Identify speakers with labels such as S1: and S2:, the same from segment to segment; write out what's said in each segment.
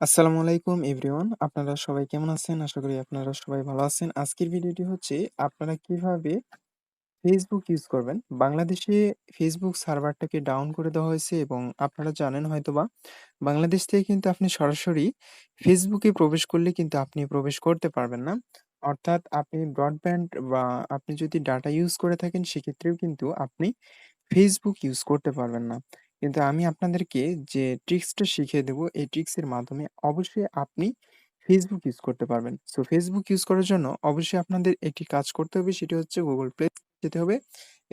S1: আসসালামু আলাইকুম এভরিওয়ান। আপনারা সবাই কেমন আছেন? আশা করি আপনারা সবাই ভালো আছেন। আজকের ভিডিওটি হচ্ছে আপনারা কীভাবে ফেসবুক ইউজ করবেন। বাংলাদেশে ফেসবুক সার্ভারটাকে ডাউন করে দেওয়া হয়েছে এবং আপনারা জানেন হয়তোবা বাংলাদেশ থেকে কিন্তু আপনি সরাসরি ফেসবুকে প্রবেশ করলে কিন্তু আপনি প্রবেশ করতে পারবেন না। অর্থাৎ আপনি ব্রডব্যান্ড বা আপনি যদি ডাটা ইউজ করে থাকেন, সেক্ষেত্রেও কিন্তু আপনি ফেসবুক ইউজ করতে পারবেন না। কিন্তু আমি আপনাদেরকে যে ট্রিক্সটা শিখিয়ে দেব, এই ট্রিক্সের মাধ্যমে অবশ্যই আপনি ফেসবুক ইউজ করতে পারবেন। সো ফেসবুক ইউজ করার জন্য অবশ্যই আপনাদের একটি কাজ করতে হবে সেটি হচ্ছে গুগল প্লে যেতে হবে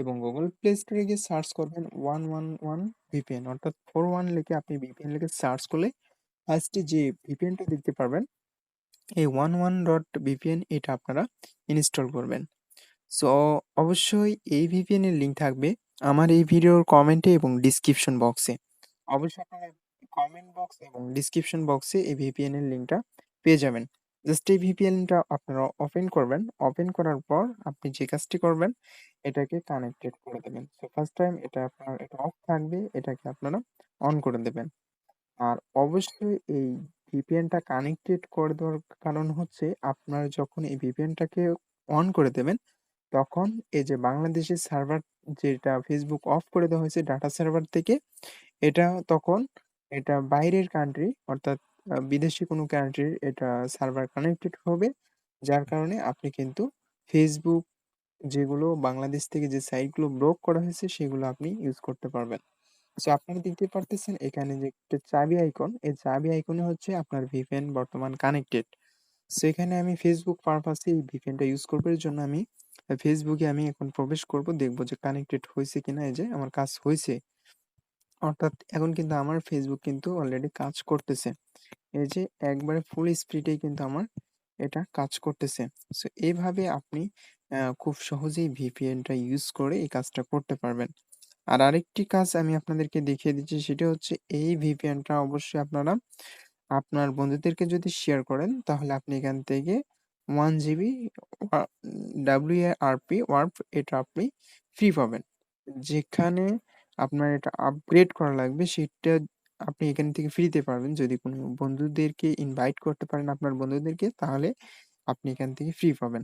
S1: এবং গুগল Store এ গিয়ে সার্চ করবেন ওয়ান ওয়ান ওয়ান ভিপিএন অর্থাৎ 41 লিখে আপনি ভিপিএন লিখে সার্চ করলে ফার্স্টে যে ভিপিএনটা দেখতে পারবেন, এই 11.VPN এটা আপনারা ইনস্টল করবেন। সো অবশ্যই এই VPN এর লিঙ্ক থাকবে আমার এই ভিডিওর কমেন্টে এবং ডিসক্রিপশন বক্সে। অবশ্যই আপনারা কমেন্ট বক্স এবং ডিসক্রিপশন বক্সে এই VPN এর লিঙ্কটা পেয়ে যাবেন। জাস্ট এই VPN টা আপনারা ওপেন করবেন। ওপেন করার পর আপনি যে কাজটি করবেন এটাকে কানেক্টেড করে দেবেন। সো ফার্স্ট টাইম এটা আপনার এটা অফ থাকবে, এটাকে আপনারা অন করে দেবেন। আর অবশ্যই এই VPN টা কানেক্টেড করে দেওয়ার কারণ হচ্ছে আপনারা যখন এই VPN টাকে অন করে দেবেন, তখন এই যে বাংলাদেশের সার্ভার যেটা Facebook অফ করে দেওয়া হয়েছে ডাটা সার্ভার থেকে, এটা তখন এটা বাইরের কান্ট্রি অর্থাৎ বিদেশি কোনো কান্ট্রির এটা সার্ভার কানেক্টেড হবে। যার কারণে আপনি কিন্তু ফেসবুক যেগুলো বাংলাদেশ থেকে যে সাইটগুলো ব্লক করা হয়েছে সেগুলো আপনি ইউজ করতে পারবেন। সো আপনারা দেখতে পারতেছেন এখানে যে একটা চাবি আইকন, এই চাবি আইকনে হচ্ছে আপনার VPN বর্তমান কানেক্টেড। সো এখানে আমি ফেসবুক পারপাস এই VPN টা ইউজ করবার জন্য আমি এ আমি এখন প্রবেশ করব। দেখব যে কানেক্টেড হয়েছে কিনা। এই যে আমার কাজ হয়েছে অর্থাৎ এখন কিন্তু আমার ফেসবুক কিন্তু অলরেডি কাজ করতেছে। এই যে একবারে ফুল স্পিডে কিন্তু আমার এটা কাজ করতেছে। সো এইভাবে আপনি খুব সহজেই VPN টা ইউজ করে এই কাজটা করতে পারবেন। আর আরেকটি কাজ আমি আপনাদেরকে দেখিয়ে দিচ্ছি, সেটা হচ্ছে এই VPN টা অবশ্যই আপনারা আপনার বন্ধুদেরকে যদি শেয়ার করেন, তাহলে আপনি এখান থেকে 1 জিবি WARP ওয়ার্প এটা আপনি ফ্রি পাবেন। যেখানে আপনার এটা আপগ্রেড করা লাগবে, সেটা আপনি এখান থেকে ফ্রিতে পারবেন যদি কোনো বন্ধুদেরকে ইনভাইট করতে পারেন আপনার বন্ধুদেরকে, তাহলে আপনি এখান থেকে ফ্রি পাবেন।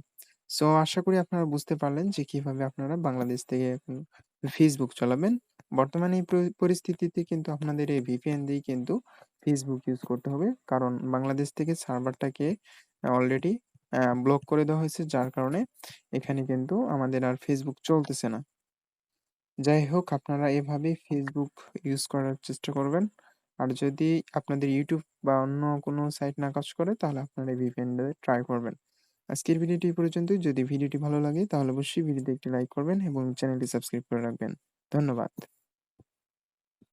S1: সো আশা করি আপনারা বুঝতে পারলেন যে কীভাবে আপনারা বাংলাদেশ থেকে Facebook চালাবেন। বর্তমানে এই পরিস্থিতিতে কিন্তু আপনাদের এই VPN দিয়েই কিন্তু ফেসবুক ইউজ করতে হবে। কারণ বাংলাদেশ থেকে সার্ভারটাকে অলরেডি ব্লক করে দেওয়া হয়েছে যার কারণে এখানে কিন্তু আমাদের আর ফেসবুক চলতেছে না। যাই হোক, আপনারা এভাবে ফেসবুক ইউজ করার চেষ্টা করবেন। আর যদি আপনাদের ইউটিউব বা অন্য কোনো সাইট না কাজ করে, তাহলে আপনারা দিয়ে ট্রাই করবেন। আজকের ভিডিওটি পর্যন্তই। যদি ভিডিওটি ভালো লাগে, তাহলে অবশ্যই ভিডিওতে একটি লাইক করবেন এবং চ্যানেলটি সাবস্ক্রাইব করে রাখবেন। ধন্যবাদ।